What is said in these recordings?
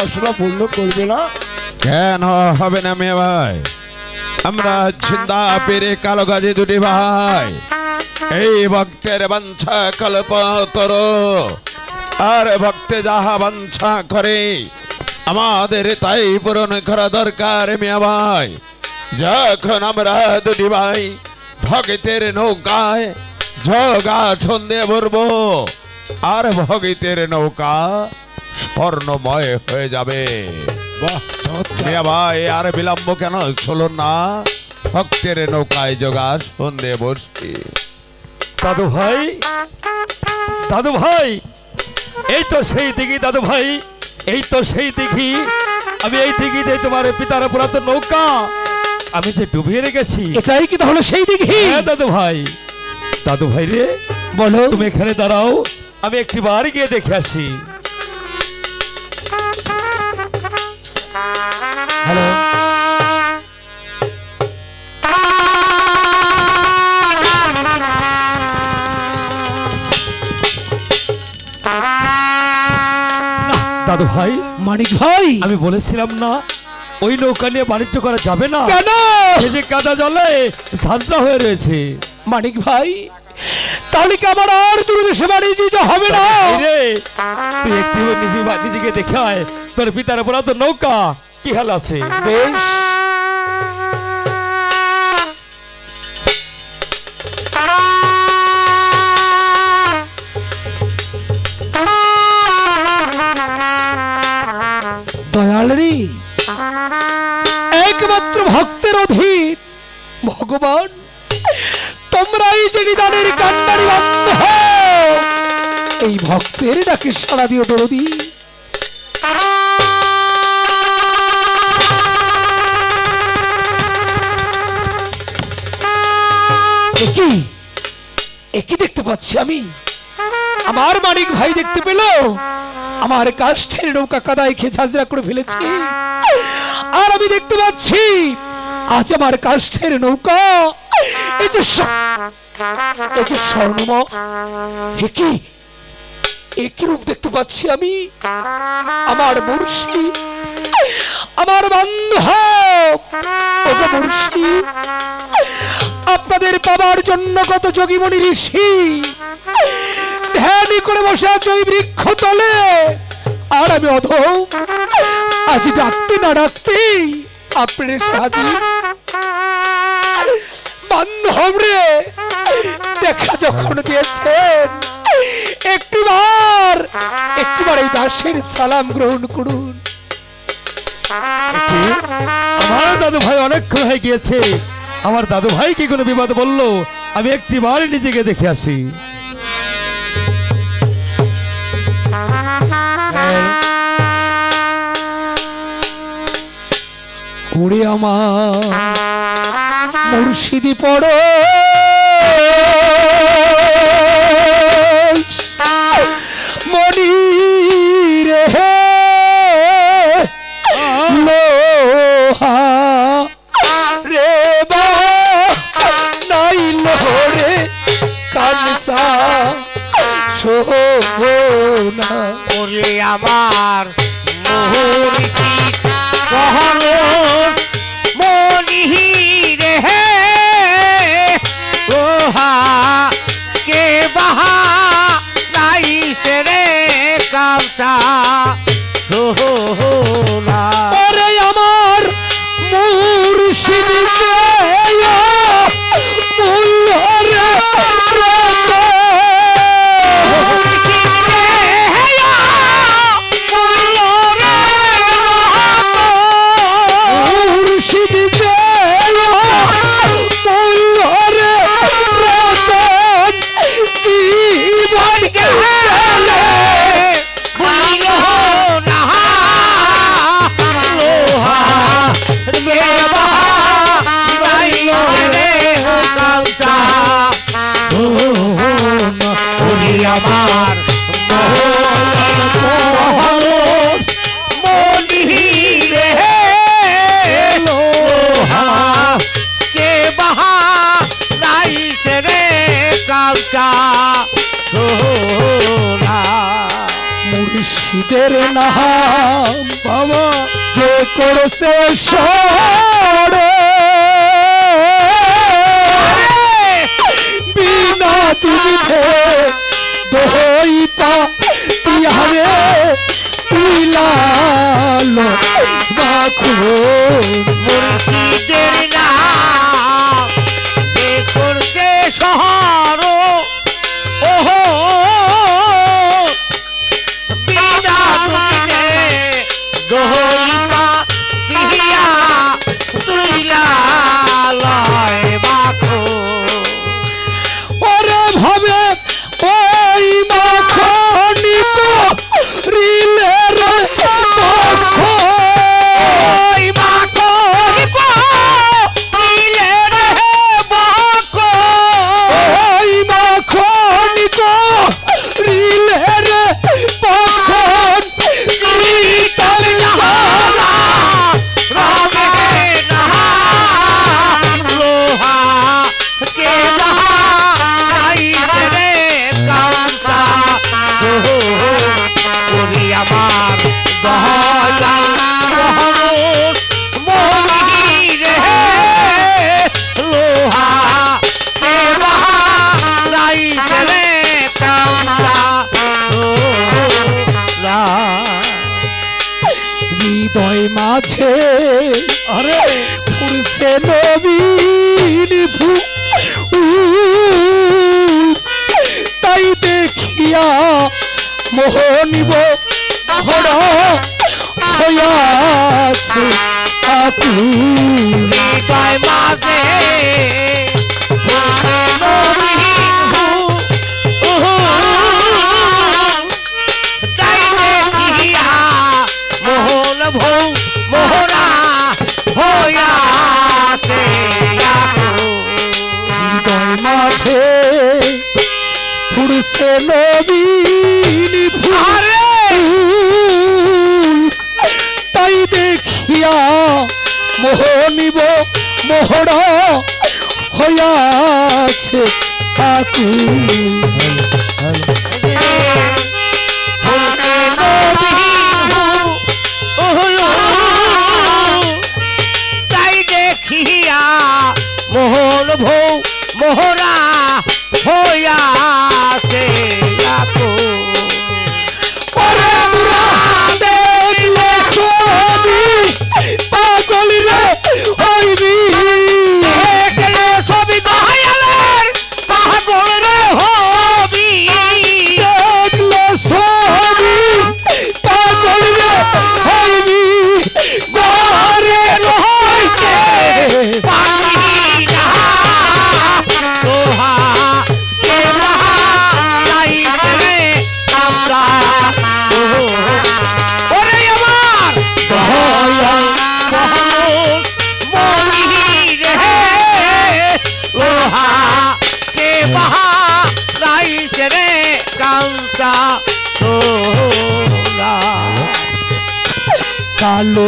বাসনা পূর্ণ করবে না? কেন হবে না মেয়ে ভাই? আমরা ছিন্দা পেরে কালো গাজে দুটি ভাই। এই ভক্তের বাঞ্ছা কল্পতর আর ভক্তে যাহা বাঞ্ছা করে, আমাদের তাই পূরণ করা দরকার মিয়া ভাই। যখন আমরা দুটি ভাই ভগতের নৌকায় জগা ছন্দে ভরবো, আর ভগতের নৌকা স্বর্ণময় হয়ে যাবে। ভাই আর বিলম্ব কেন? চলো না। ভক্তের নৌকায় যোগা সন্ধে বসি। দাদু ভাই দাদু ভাই এই তো সেই দিঘি দাদু ভাই এই তো সেই দিঘি। আমি এই দিঘিতে তোমার পিতার পুরাতন নৌকা আমি যে ডুবিয়ে রেখেছি। এটাই কি তাহলে সেই দিঘি? হ্যাঁ দাদু ভাই। দাদু ভাই রে বলো। তুমি এখানে দাঁড়াও। আমি একটি বার গিয়ে দেখে আসি। দাদু ভাই। মানিক ভাই আমি বলেছিলাম না ওই নৌকা নিয়ে বাণিজ্য করা যাবে না। কেন? এই যে কাদা জলে ঝাঁঝরা হয়ে রয়েছে। মানিক ভাই তাহলে কি আমার আর দূরদেশে বাড়ি যেতে হবে না? রে তুই একটু নিজে নিজেকে দেখে আয়। তোর পিতার পুরাতন নৌকা কি হাল আছে? বেশ। একমাত্র ভক্তের অধীন। ভগবান, তোমরাই যে নিদানের বাধ্য হও। এই ভক্তের ডাকে সাড়া দিও দরদি। একই একই দেখতে পাচ্ছি আমি। আমার মানিক ভাই দেখতে পেল? আমার কাষ্ঠের নৌকা কাদায় খেয়ে ঝাঁঝরা করে ফেলেছে। আর আমি দেখতে পাচ্ছি, আজ আমার কাষ্ঠের নৌকা। এই যে এই যে স্বর্ণম একই একই রূপ দেখতে পাচ্ছি আমি? আমার মুর্শি, আমার বান্ধব আপনাদের পাবার জন্য কত যোগীমণি ঋষি। ধ্যানই করে বসে আছে ওই বৃক্ষ তলে আর আমি অধম আজ ডাকতে না ডাকতেই আপনার এসে হাজির বান্ধব রে দেখা যখন দিয়েছেন একটিবার একটিবার এই দাসের সালাম গ্রহণ করুন। আমার দাদু ভাই অনেকক্ষণ হয়ে গিয়েছে। আমার দাদু ভাই কি কোনো বিপদ বলল? আমি একটি বার নিজেকে দেখে আসি। ওরে আমার মুর্শিদি পড়ো। সে সরে বিনা তুমিতে দই পা পিয়ারে পিলালো মাখো কাছে আরে। পুরুষে নবীন তাই দেখিয়া মোহ নিব। হইয়াছে আতুল। মাঝে। home. মোহরা হইয়াছে হৃদয় মাঝে ফুরসে নবীন ফুহারে তাই দেখিয়া মোহ নিব মোহরা হইয়াছে ঠাকুর। দেখিয়া মোহন ভৌ মোহরা হইয়াছে দেখলে ছবি রে হইবি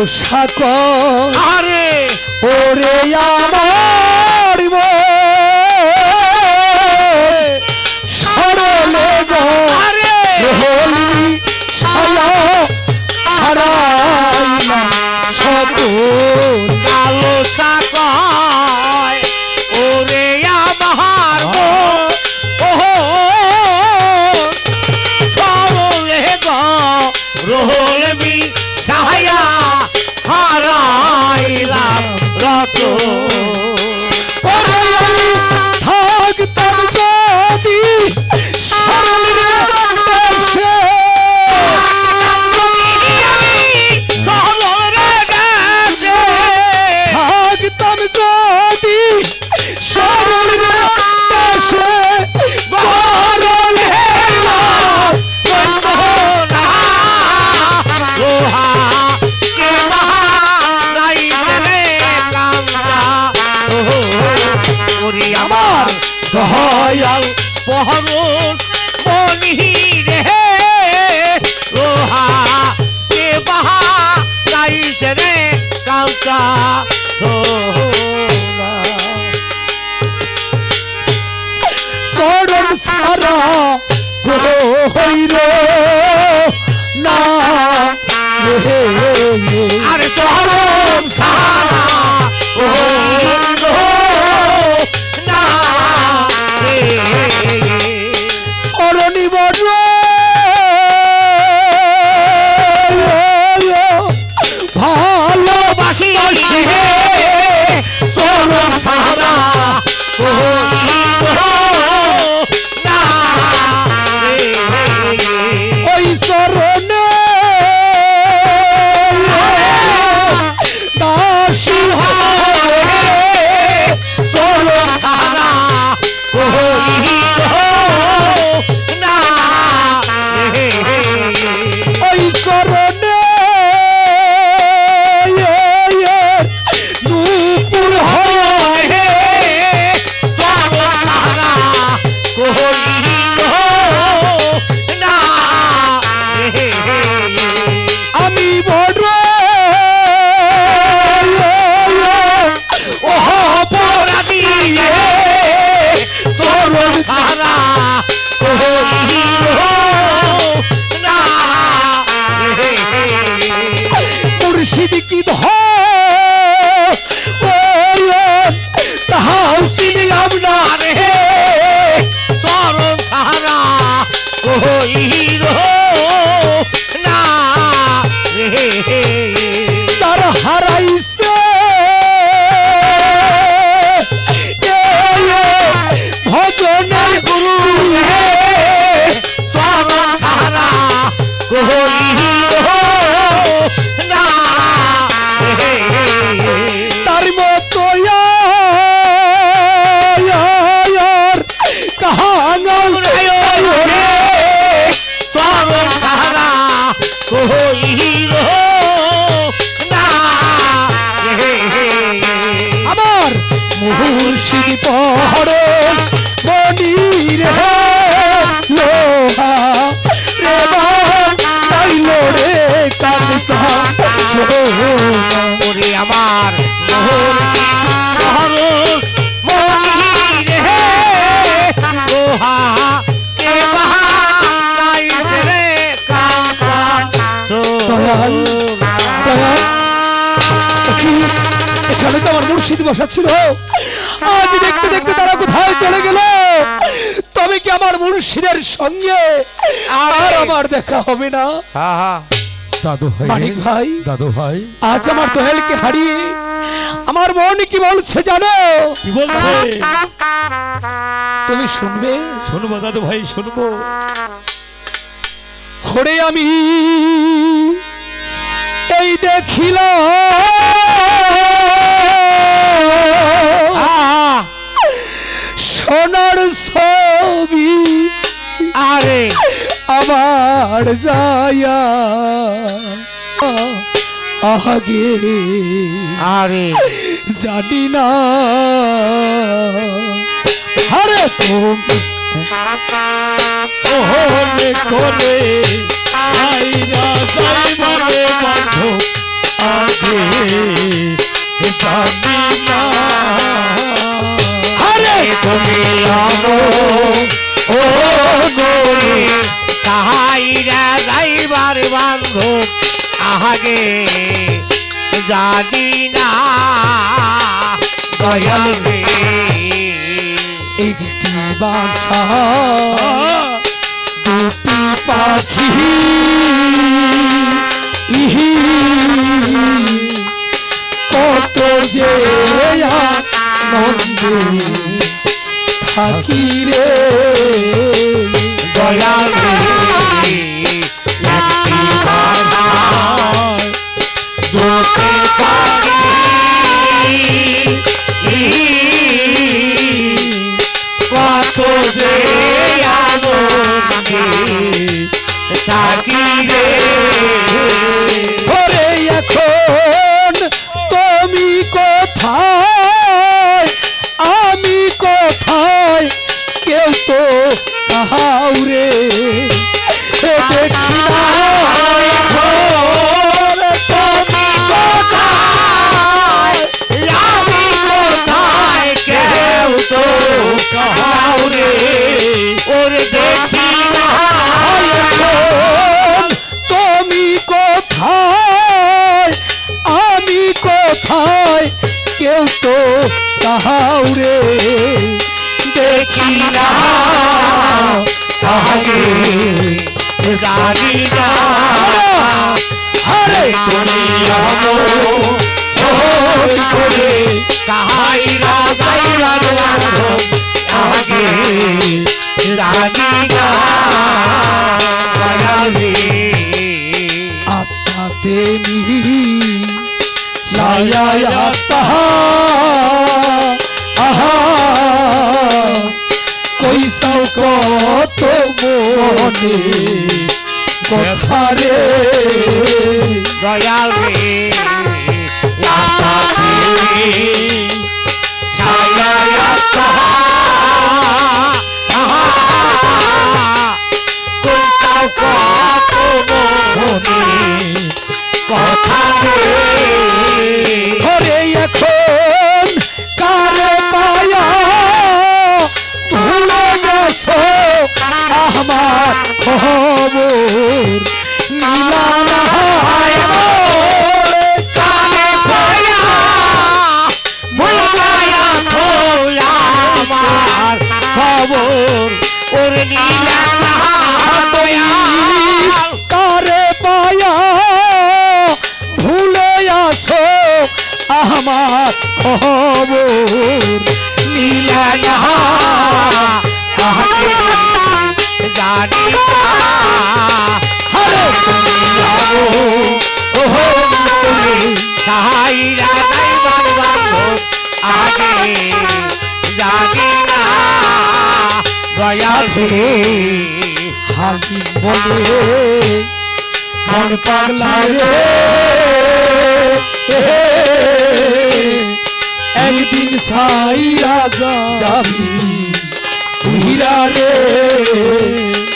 সাক আরে! ওরে হইল। এখানে তো আমার মুর্শিদ বসা ছিল। আজ দেখতে দেখতে তারা কোথায় চলে গেল? তবে কি আমার মুর্শিদের সঙ্গে আর। আমার দেখা হবে না? দাদু ভাই। মানিক ভাই দাদু ভাই। আজ আমার দোহেলকে হারিয়ে আমার মন কি বলছে জানো? কি বলছে? তুমি শুনবে? শুনব দাদু ভাই শুনব। হরে আমি এই দেখিল আমার যায়া আহাগে। আরে। জানি না। আরে তুমি ওহলে করে সাইরা জানি না দয়াল রে। একটি বাসা দুটি পাখি ইহি কত যে আনন্দে থাকি রে। দয়াল রে। কাহাউরে দেখি না জানি না আরে! তুমি করে কাহাইরা গাইবার আগে জানি না আত্মাতে মিহি ছায়া আত্মা। আহা! কইসাও কত মনে? কথা রে আমার খবর নীলা জানি হরে ওহো সাহাইরা নাইবার বান্ধব আগে জানি না। দয়াল রে হালি বলে, মন পাগলা রে। একদিন সাইরা যাবি। উহিরা রে,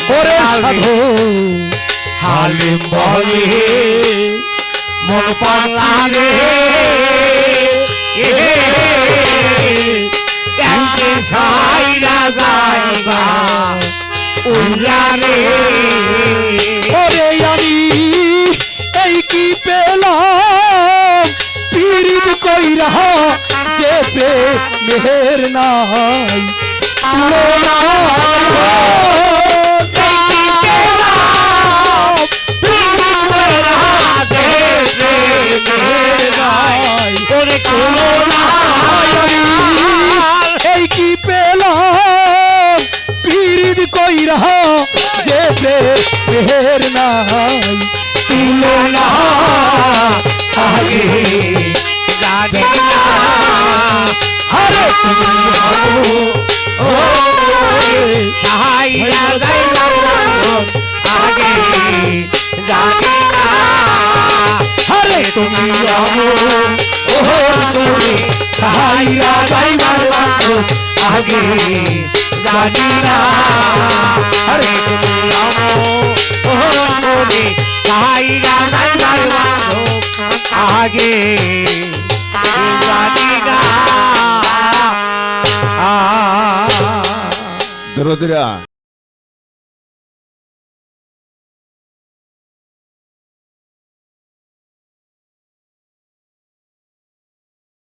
ওরে সাধু। হালিম বলে, মন পাগলা রে। একদিন সাইরা যাইবা। উড়া রে। ওরে আমি এই কি পেলাম? পীড়িত কইরা যে মেহের নাই। হরে তুমি ও সাহাইরা গাইলাম আগে জানি না হরে তুমি আমো ও তুমি সাহাইরা গাইবার বান্ধব আগে জানি না